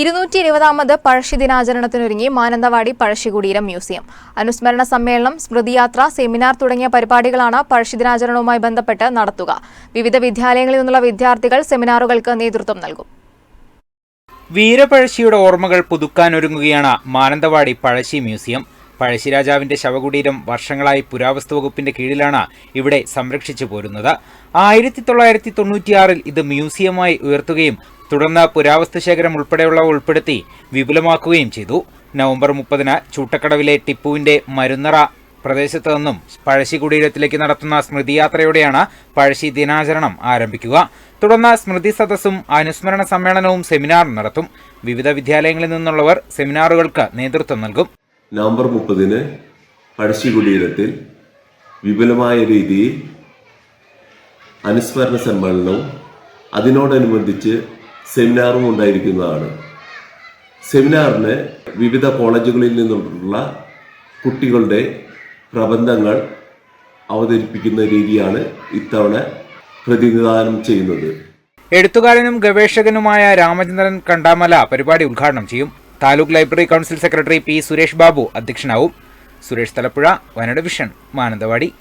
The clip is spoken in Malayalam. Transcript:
ഇരുന്നൂറ്റി ഇരുപതാമത് പഴശ്ശി ദിനാചരണത്തിനൊരുങ്ങി മാനന്തവാടി പഴശ്ശികുടീരം മ്യൂസിയം. അനുസ്മരണ സമ്മേളനം സ്മൃതിയാത്ര സെമിനാർ തുടങ്ങിയ പരിപാടികളാണ് പഴശ്ശി ദിനാചരണവുമായി ബന്ധപ്പെട്ട് നടത്തുക. വിവിധ വിദ്യാലയങ്ങളിൽ നിന്നുള്ള വിദ്യാർത്ഥികൾ സെമിനാറുകൾക്ക് നേതൃത്വം നൽകും. വീരപഴശ്ശിയുടെ ഓർമ്മകൾ പുതുക്കാനൊരുങ്ങുകയാണ് മാനന്തവാടി പഴശ്ശി മ്യൂസിയം. പഴശ്ശിരാജാവിന്റെ ശവകുടീരം വർഷങ്ങളായി പുരാവസ്തു വകുപ്പിന്റെ കീഴിലാണ് ഇവിടെ സംരക്ഷിച്ചു പോരുന്നത്. ആയിരത്തി തൊള്ളായിരത്തി തൊണ്ണൂറ്റിയാറിൽ ഇത് മ്യൂസിയമായി ഉയർത്തുകയും തുടർന്ന് പുരാവസ്തു ശേഖരം ഉൾപ്പെടെയുള്ളവ ഉൾപ്പെടുത്തി വിപുലമാക്കുകയും ചെയ്തു. നവംബർ മുപ്പതിന് ചൂട്ടക്കടവിലെ ടിപ്പുവിന്റെ മരുന്നറ പ്രദേശത്തു നിന്നും പഴശ്ശി കുടീരത്തിലേക്ക് നടത്തുന്ന സ്മൃതിയാത്രയോടെയാണ് പഴശ്ശി ദിനാചരണം ആരംഭിക്കുക. തുടർന്ന് സ്മൃതി സദസ്സും അനുസ്മരണ സമ്മേളനവും സെമിനാറും നടത്തും. വിവിധ വിദ്യാലയങ്ങളിൽ നിന്നുള്ളവർ സെമിനാറുകൾക്ക് നേതൃത്വം നൽകും. നവംബർ മുപ്പതിന് പഴശ്ശി കുടീരത്തിൽ വിപുലമായ രീതിയിൽ അനുസ്മരണ സമ്മേളനവും അതിനോടനുബന്ധിച്ച് സെമിനാറും ഉണ്ടായിരിക്കുന്നതാണ്. സെമിനാറിന് വിവിധ കോളേജുകളിൽ നിന്നുള്ള കുട്ടികളുടെ പ്രബന്ധങ്ങൾ അവതരിപ്പിക്കുന്ന രീതിയാണ് ഇത്തവണ പ്രതിനിധാനം ചെയ്യുന്നത്. എഴുത്തുകാരനും ഗവേഷകനുമായ രാമചന്ദ്രൻ കണ്ടാമല പരിപാടി ഉദ്ഘാടനം ചെയ്യും. Taluk library council secretary P Suresh Babu അധ്യക്ഷനാവും. Suresh Thalappuzha Wayanad vision Mananthavady.